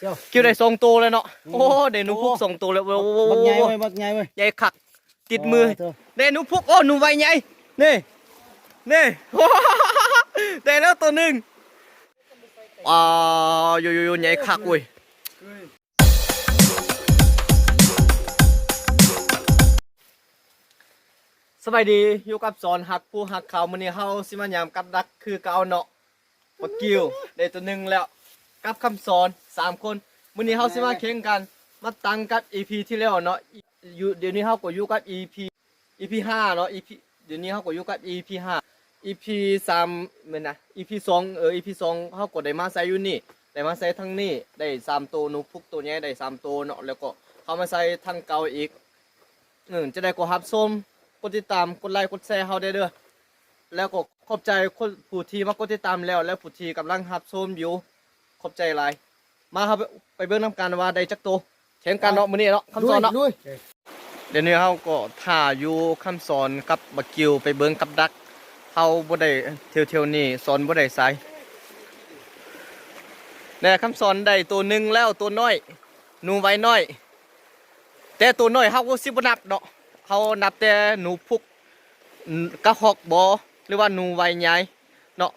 เจ้าคิวได้สองตัวเลยเนาะโอ้เดนูพุกสองตัวเลยโอ้โหบักใหญ่เว้ยบักใหญ่เว้ยใหญ่คักติดมือเถอะเดนูพุกโอ้หนูไวใหญ่นี่นี่ได้แล้วตัวหนึ่งอ้าวโยโยโยใหญ่คักเว้ยสบายดีอยู่กับสอนหักผู้หักเขามื้อนี้เฮาสิมายามกับดักคือเก่าเนาะบักกิวได้ตัวหนึ่งแล้ว กับคำสอนสามคนมื้อนี้เฮาสิมาแข่งกัน มาตังกับ EP ที่แล้วเนาะอยู่เดี๋ยวนี้เฮาก็อยู่กับ EP EP ห้าเนาะ EP เดี๋ยวนี้เฮาก็อยู่กับ EP ห้า EP สามแม่นนะ EP สองเออ EP สองเฮาก็ได้มาใส่อยู่นี่ได้มาใส่ทั้งนี้ได้สามตัวหนูพุกตัวใหญ่ได้สามตัวเนาะแล้วก็เข้ามาใส่ทั้งเก่าอีกเออจะได้กดรับชมกดติดตามกดไลค์กดแชร์เฮาได้เด้อแล้วก็ขอบใจคนผู้ที่มากดติดตามแล้ว และผู้ที่กำลังรับชมอยู่ ขอบใจหลาย มาครับไปเบิ่งน้ำกันว่าได้จักโตวแข่งกันเนาะมื้อนี้เนาะคำสอนเนาะลุยเดี๋ยวนี้เฮาก็ถ่าอยู่คำสอนกับบักกิวไปเบิ่งกับดักเฮาบ่ได้เที่ยวๆนี่สอนบ่ได้ไสแน่คำสอนได้ตัวหนึงแล้วตัวน้อยหนูไว้น้อย แต่ตัวน้อยเฮาก็สิบ่นับเนาะเฮานับแต่หนูพุกอืมกะฮอกบ่หรือว่าหนูไว้ใหญ่เนาะ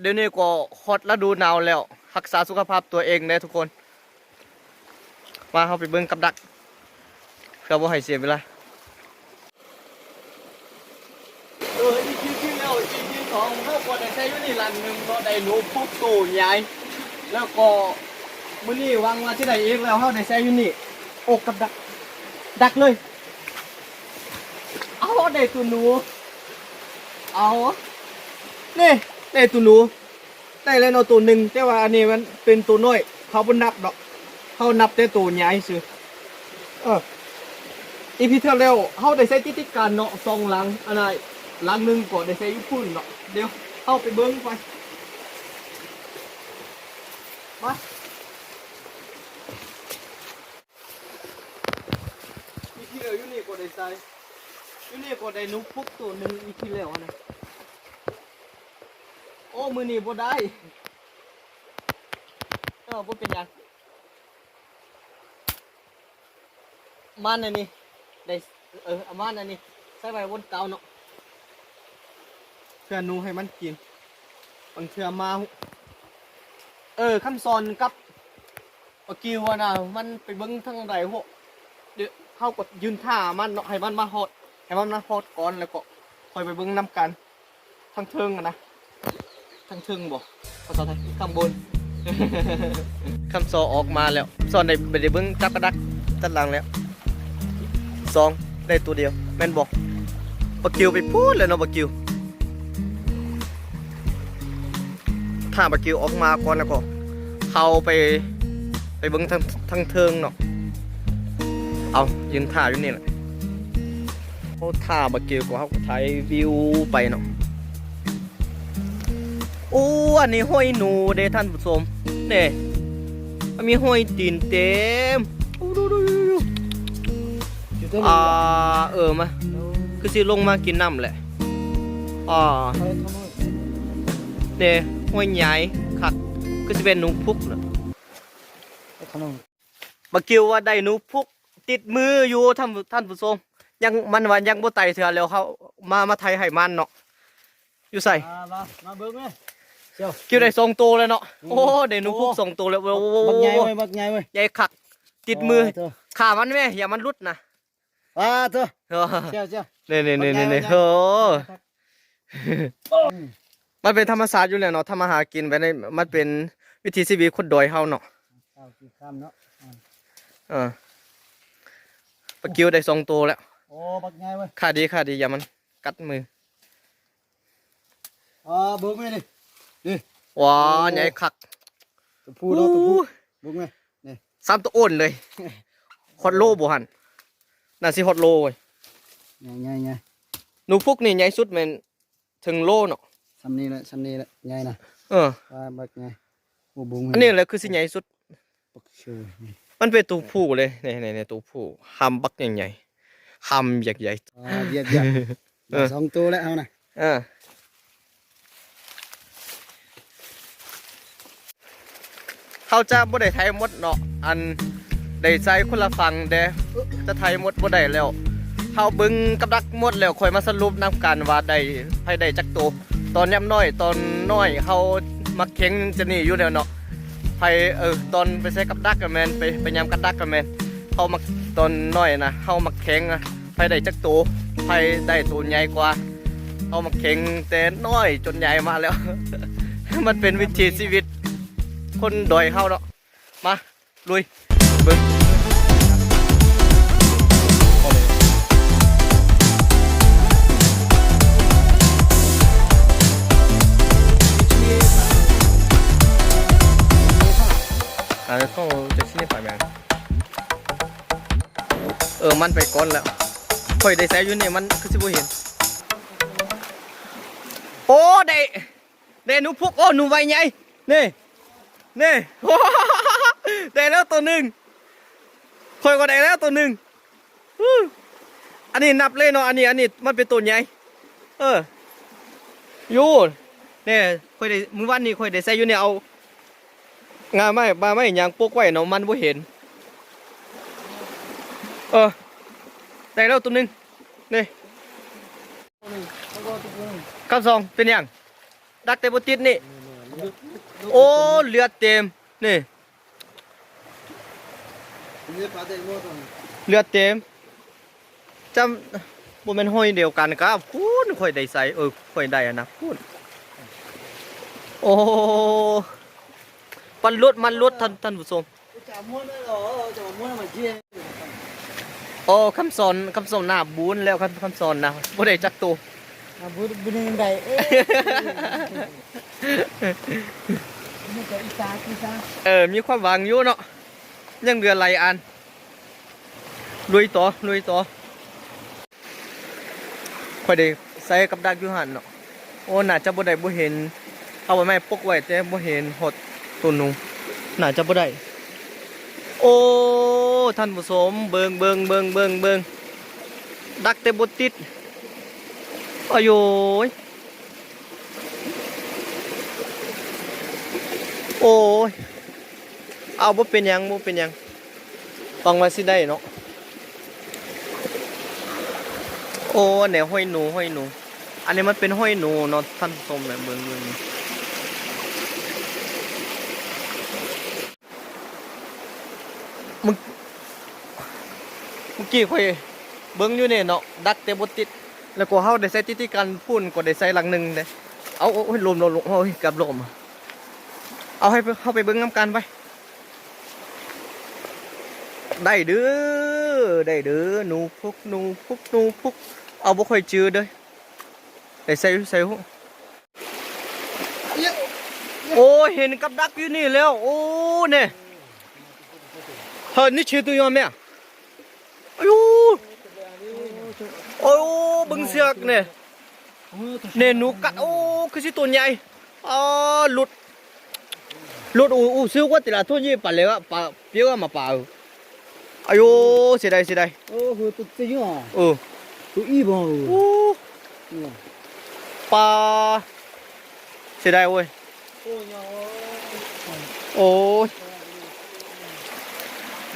เดี๋ยวนี้ก็ฮอตฤดูหนาวแล้วรักษาสุขภาพตัวเองเด้ทุกคน มาเฮาไปเบิ่งกับดักเพื่อบ่ให้เสียเวลาเอออีกทีที่แล้วอีกทีสองเขาก็ได้ใช้อยู่นี่ลันหนึ่งก็ได้หนูพุกตู้ใหญ่แล้วก็มื้อนี้วางว่าที่ใดเองแล้วเขาได้ใช้อยู่นี่โอกกับดัก ดักเลย เอาได้ตัวหนูเอานี่ ได้ตัวนูได้แล้วเนาะตัวหนึ่งแต่ว่าอันนี้มันเป็นตัวน้อย เขาบ่นับดอก เขานับแต่ตัวใหญ่ซื่อเอออีพีเท่าแล้วเขาได้ใช้ติดติกันเนาะสองหลังอันไหนหลังหนึ่งก็ได้ใช้ญี่ปุ่นเนาะเดี๋ยวเข้าไปเบิ้งไปมาอีพีแล้วอยูนี่ก็ได้ใช้อยูนี่ก็ได้นุกพุกตัวหนึ่งอีพีแล้วอะนะ อ้มือนี่บ่ได้เออบ่เป็นหยังมันอันนี้ได้เออเอามันอันนี้ใส่ไว้บนเตาเนาะเพื่อหนูให้มันกินบางเทื่อมา เออคำสอนกับปกิวนะมันไปเบิ้งทางใดพวกเดี๋ยวเขากดยืนท่ามันเนาะให้มันมาฮอดให้มันมาฮอดก่อนแล้วก็คอยไปเบิ้งน้ำกันทางเทิงอะนะ ทางทิงบ่ภาษาไทยข้างบนคำสอออกมาแล้วสอนในไปได้เบิ้องจับกระดักตัดลังแล้วสองได้ตัวเดียวแม่นบอกปะกิวไปพูดเลยเนาะปะกิวถ้าปะกิวออกมาก่อนแล้วก็เข้าไปไปเบิ้งทางทางเทิงเนาะเอายืนถ่ายอยู่นี่แหละเขาถ่าปะกิวก็เขาถ่ายวิวไปเนาะ โอ้อันนี้ห้อยหนูเด้ท่านผู้ชมเนี่ยมันมีห้อยตีนเต็มอ้ดูดูดูดูอยู่ตรงอ่าเออมาคือสิลงมากินน้ำแหละอ่าเอาทำไมเด้ห้วยใหญ่คักคือสิเป็นหนูพุกเอาทำไมบักกิวว่าได้หนูพุกติดมืออยู่ท่านท่านผู้ชมยังมันว่ายังบ่ไตเถื่อแล้วเขามามาไทยให้มันเนาะอยู่ใส่มาเบิ้งไหม เจ้ากิวได้สองตัวเลยเนาะโอ้ได้หนูพุกสองตัวแล้วโอ้โหบักใหญ่เว้ยบักใหญ่เว้ยใหญ่คักติดมือเถอะขามันแม่อย่ามันรุดนะอ่าเถอะเออเจ้าเจ้านี่นี่นี่นี่นี่บักใหญ่โอ้มันเป็นธรรมศาสตร์อยู่แล้วเนาะทำมาหากินไปในมันเป็นวิถีชีวิตคนดอยเฮาเนาะเอากี่คำเนาะเออปลากิวได้สองตัวแล้วโอ้บักใหญ่เว้ยค่าดีค่าดีอย่ามันกัดมืออ่าเบิ้งไหมดิ ดิว้าใหญ่คักตัวผู้เนาะตัวผู้เบิ้งไหมนี่สามตัวอ้นเลยฮอตโลบ่หันน่าสิฮอตโลเว้ยใหญ่ใหญ่ใหญ่หนูพุกนี่ใหญ่สุดแม่นถึงโลเนาะซ้ำนี้แหละซ้ำนี้แหละใหญ่นะเออว่าบักใหญ่โอ้เบิ้งอันนี้แหละคือสิใหญ่สุดบักเชื่อนี่มันเป็นตัวผู้เลยนี่นี่นี่ตัวผู้หำบักใหญ่ๆหำใหญ่อ่าเหยียบเหยียบเออสองตัวแล้วเอานะๆเออ เขาจะบ่ได้ไทยหมดเนาะอันได้ใส่คนละฝั่งเด้จะไทยหมดบ่ได้แล้วเฮาบิ่งกับดักหมดแล้วค่อยมาสรุปนํกันว่าได้ไผได้จักตัวตอนยามน้อยตอนน้อยเฮามักเข็งจะนี่อยู่แล้วเนาะไผเออตอนไปใส่กับดักก็แม่นไปไปยามกับดักก็แม่นเฮามักตอนน้อยนะเฮามักเข็งอะไผได้จักตัวไผได้ตัวใหญ่กว่าเฮามักเข็งแต่น้อยจนใหญ่มาแล้ว มันเป็นวิถีชีวิต คนดอยเฮาเนาะมาลุยเบิ่งอ่าเข้าจะชิ้นนี้ไปแมงเออมันไปก้อนแล้วค่อยได้ใส่อยู่นี่มันคือสิบ่เห็นโอ้ได้ได้หนูพุกโอ้หนูไวใหญ่นี่ นี่ได้แล้วตัวหนึ่งคอยก็ได้แล้วตัวหนึ่งอันนี้นับเลยเนาะอันนี้อันนี้มันเป็นตัวใหญ่เอออยู่เนี่ยคอยได้มือวันนี้คอยได้ใส่อยู่เนี่ยเอางาไม้บาไม้ยางปกไว้เนาะมันบ่เห็น เออได้แล้วตัวหนึ่งนี่คำสองเป็นยังดักแต่บ่ติดนี่ โอ้เลือดเต็มนี่เลือดเต็มจำบ่แม่นห้อยเดียวกันครับพูนค่อยได้ใส่เออค่อยได้อะนะพูนโอ้มันลุดมันลุดท่านท่านผู้ชมโอ้คำสอนคำสอนหน้าบูนแล้วคำคำสอนนะบ่ได้จักตัว บุญบุญยังไงเอ๊ะนี่ก็อีสานอีสานเออ มีความหวังอยู่เนาะยังเหลือหลายอันลุยต่อลุยต่อค่อยได้ใส่กับดักอยู่หันเนาะโอ้น่าจะบ่ได้บ่เห็น เอาไว้ไม่ปกไว้แต่บ่เห็นหดตัวหนูน่าจะบ่ได้ โอ้ท่านผู้ชมเบิงเบิงเบิงเบิงเบิงดักแต่บ่ติด อายุยโอ้ย เอาบ่เป็นยังบ่เป็นยังฟังว่าสิได้เนาะ โอ้อันไหนห้อยหนูห้อยหนู อันนี้มันเป็นห้อยหนูเนาะท่านชมแบบเบิ่งเบิ่งมึงเมื่อกี้ค่อยเบิ่งอยู่เนี่ยเนาะดักแต่บ่ติด แล้วก็เฮาได้ใส่ติดๆกันพุ่นก็ได้ใส่หลังหนึ่งเด้เอาโอ้ยลมลมลมโอ้ยกับลมเอาให้เฮาไปเบิ่งนํกันไปได้เด้อได้เด้อหนูพุกหนูพุกหนูพุก เอาบ่ค่อยจือเด้อได้ใส่ใส่หูโอ้เห็นกับดักอยู่นี่แล้วโอ้เนี่ยเฮ้ยนี่ชื่อตัวยอมเนี่ยอายุ โอ้บึงเสือกเนี่ยเนี่ยหนูกัดโอ้คือสิตัวใหญ่อ๋อหลุดหลุดอู้อู้ซื้อว่าติละทุ่นยี่ปัดเลยวะปลาเปี้ยวมาปลาอายุเสียดายเสียดายโอ้โหตุ๊ดจิ้งอะเออตุ๊อีบ่โอ้ปลาเสียดายเว้ยโอ้ย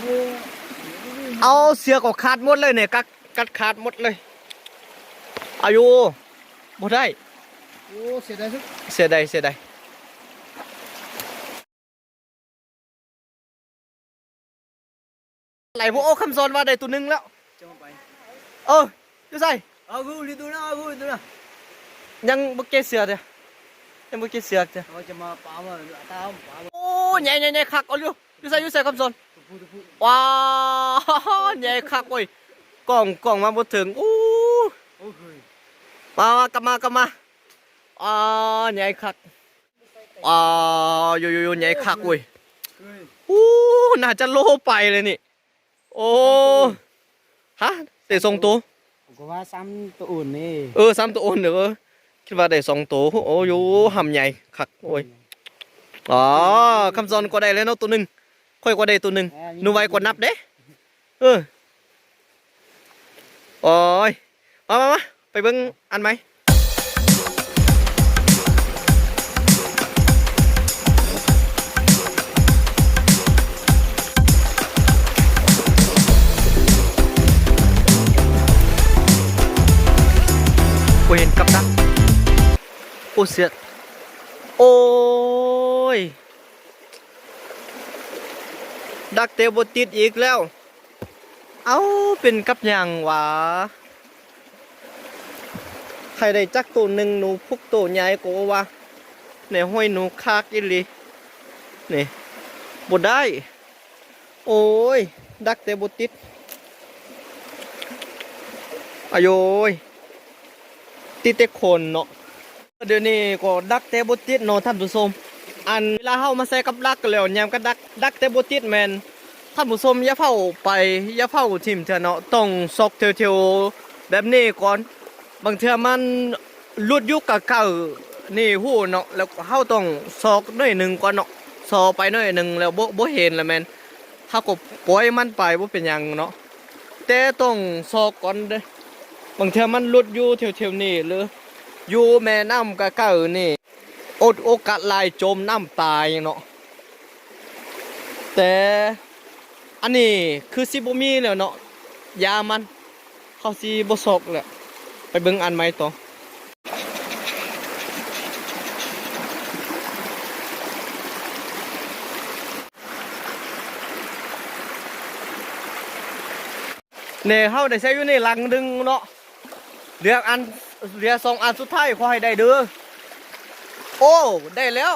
โอ้ยเอาเสือก็ขาดหมดเลยเนี่ยกัดกัดขาดหมดเลย อายุบ่ได้ โอ้เสียดายสุด เสียดายเสียดายไหลพวกโอ้คำสอนว่าได้ตัวหนึงแล้ว จะมาไป เออดูใส่ เอากูลิดูนะเอากูลิดูนะยังบ่เกะเสือเด้อยังบ่เกะเสือเด้อเขาจะมาปามาตามปามาโอ้ใหญ่ใหญ่ใหญ่คักเอาอยู่อยู่ใส่อยู่ใส่คำสอนพูดพูดว้าวใหญ่คักเว้ยกล่องกล่องมาบ่ถึงอู้โอ้เฮ้ย มามากลับมากลับมาอ่าใหญ่คักอ่าอยู่อยู่อยู่ใหญ่คักเว้ยเฮ้ยอู้น่าจะโลไปเลยนี่ โอ้ฮะได้สองตัวก็ว่าซ้ำตัวอุ่นนี่เออสามตัวโอนเด้อคิดว่าได้สองตัวโอ้อยู่หำใหญ่คักโอ้ยอ๋อคำสอนก็ได้แล้วเนาะตัวหนึงค่อยก็ได้ตัวหนึงหนูไว้กว่านับเด้เออโอ้ยมามามาไป ไเบิ้งอันไหมโอ้ยเห็นกับดักโอ้เสียโอ้ย ดักเตะบติดอีกแล้ว เอาเป็นกับยังวะ ใครได้จักตัวหนึ่งหนูพุกตัวใหญ่กว่าวะในห้อยหนูคากอีหลีนี่บดได้ โอ้ย ดักเตบติดอายุยติดแต่คนเนาะเดี๋ยวนี้ก็ดักเตบติดเนาะท่านผู้ชมอันเวลาเฮามาใส่กับดักกันแล้วยามก็ดักดักเตบติดแมนท่านผู้ชมอย่าเผาไปอย่าเผาทิมเถอะเนาะต้องซอกเทียวๆแบบนี้ก่อน บางเทื่อมันลุดยุกกับเก่านี่หู้เนาะแล้วเฮาต้องซอกหน่อยหนึ่งก่อนเนาะซอไปหน่อยหนึ่งแล้วบ่บ่เห็นแล้วแมนเฮาก็ปล่อยมันไปบ่เป็นยังเนาะแต่ต้องซอกก่อนเด้บางเทื่อมันลุดอยู่เทียวๆนี่หรืออยู่แม่น้ำกับเก่านี่อดโอกาสลายจมน้ำตายเนาะแต่อันนี้คือซิบมีแล้วเนาะยามันเขาซีบสกแหละ ไปเบิ่งอันใหมต่อเนี่ยเฮาได้ใช้อยู่ในลังดึงเนาะเหลืออันเหลือสองอันสุดท้ายขอให้ได้เด้อโอ้ได้แล้ว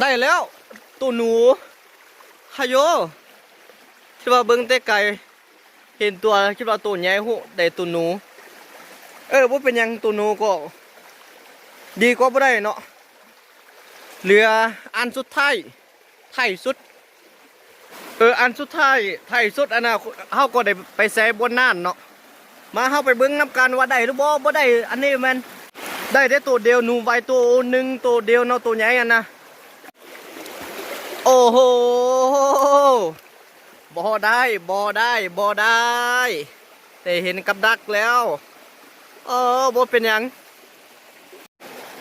ได้แล้วตัวหนูฮายโยคิดว่าเบิ้งแต่ไกล เห็นตัวคิดว่าตัวใหญ่หูได้ตัวหนู เออว่าเป็นยังตัวหนูก็ ดีกว่าบ่ได้เนาะเหลืออันสุดท้ายไทยสุด เอออันสุดท้ายไทยสุดอันน่ะเฮาก็ได้ไปแซ่บนน่านเนาะมาเฮาไปเบิ่งนํกันว่าได้หรือบ่บ่ได้อันนี้แม่นได้ได้ตัวเดียวหนูไว้ตัวหนึ่งตัวเดียวเนาะตัวใหญ่อะนะโอ้โห บ่ได้บ่ได้บ่ได้แต่เห็นกับดักแล้วเออบ่เป็นยัง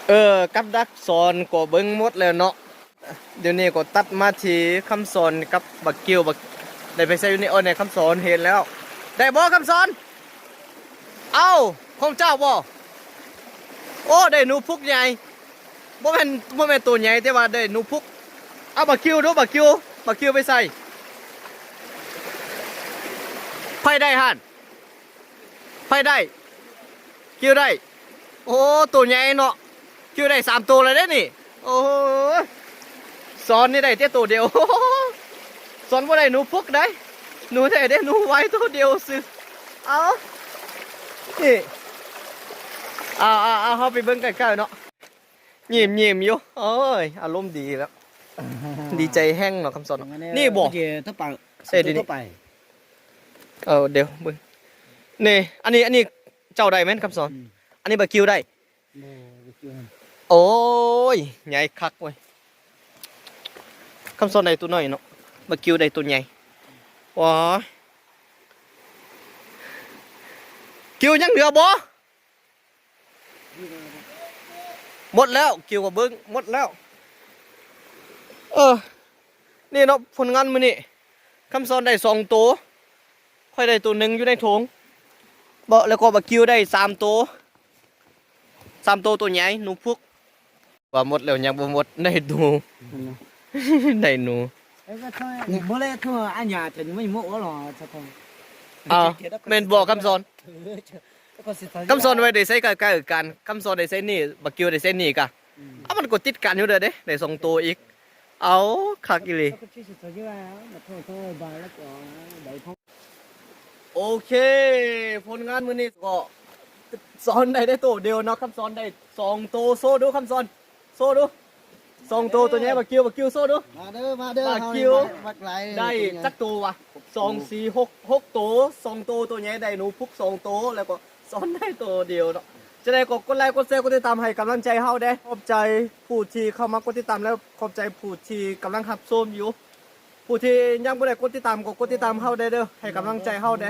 เออกับดักสอนก็เบิ่งหมดแล้วเนาะเดี๋ยวนี้ก็ตัดมาที่คำสอนกับบักเกียวบักได้ไปใส่อยู่ในโอ้ในคำสอนเห็นแล้ว ได้บ่คำสอน เอ้าของเจ้าบ่โอ้ได้หนูพุกใหญ่บ่แม่นบ่แม่นตัวใหญ่แต่ว่าได้หนูพุกเอาบักคิวดูบักคิวบักคิวไปใส่ ไฟได้หันไฟได้ คิวได้ โอ้ตัวใหญ่เนาะคิวได้สามตัวเลยได้นี่ โอ้โหสอนนี่ได้แต่ตัวเดียวสอนว่าได้หนูพุกได้ หนูได้ได้หนูไว้ตัวเดียวสิเอานี่เอาเอาเอาเข้าไปเบิ่งใกล้ๆเนาะยิ้มยิ้มอยู่โอ้ยอารมณ์ดีแล้ว ดีใจแห้งเนาะคำสอนเนาะนี่บอกเจถ้าไปเสร็จดินี่ถ้าไป เออเดี๋ยวเบิ่งนี่อันนี้อันนี้เจ้าได้แม่นคำสอน อันนี้บาคิวได้โอ้ไปเจอโอ้ยใหญ่คักเว้ยคำสอนได้ตัวน้อยเนาะบาคิวได้ตัวใหญ่ว้ายคิวยังเหลือบ่หมดแล้วคิวกับเบิ้งหมดแล้วเออนี่เนาะผลงานมือนี่คำสอนได้สองตัว ค่อยได้ตัวหนึ่งอยู่ในถุงเบาแล้วก็บักคิวได้สามตัวสามตัวตัวใหญ่หนูพุกว่าหมดแล้วยังบ่หมดได้หนูได้หนูเอ้ยก็ถ้าบ่เลยทั่วอันยาถึงไม่หมดหรอจะต้องอ่าแม่นบอกคำสอนเออก็สิคำสอนไว้ได้ใช้ใกล้ๆกันคำสอนได้ใช้นี่บักคิวได้ใช้นี่กะอืมเอามันก็ติดกันอยู่เด้อเด้ได้สองตัวอีกเอาคักอีหลี โทษโทษบาแล้วก็ได้พงโอเค ผลงานมื้อนี้ก็สอนได้ได้ตัวเดียวเนาะคำสอนได้สองตัวโซ่ดูคำสอน โซ่ดูสองตัวตัวนี้บักคิวบักคิวโซ่ดูมาเด้อมาเด้อปลาเฮคิ้วบักไหลได้จักตัววะสองสี่หกหกตัวสองตัวตัวนี้ได้หนูพุกสองตัวแล้วก็สอนได้ตัวเดียวเนาะจะได้กดกดไลค์กดแชร์กดติดตามให้กำลังใจเฮาเด้ขอบใจผู้ที่เข้ามากดติดตามแล้วขอบใจผู้ที่กำลังหับชมอยู่ผู้ที่ยังบ่ได้กดติดตามก็กดติดตามเฮาได้เด้อให้กำลังใจเฮาเด้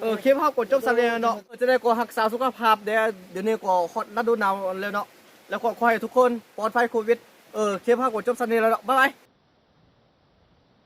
เออคลิปเฮากดจบสำเร็จแล้วเนาะจะได้ก็รักษาสุขภาพเดี๋ยวเดี๋ยวนี้ก็ฮอตฤดูหนาวแล้วเนาะแล้วก็ขอให้ทุกคนปลอดภัยโควิดเออคลิปเฮากดจบสำเร็จแล้วเนาะบ๊ายบาย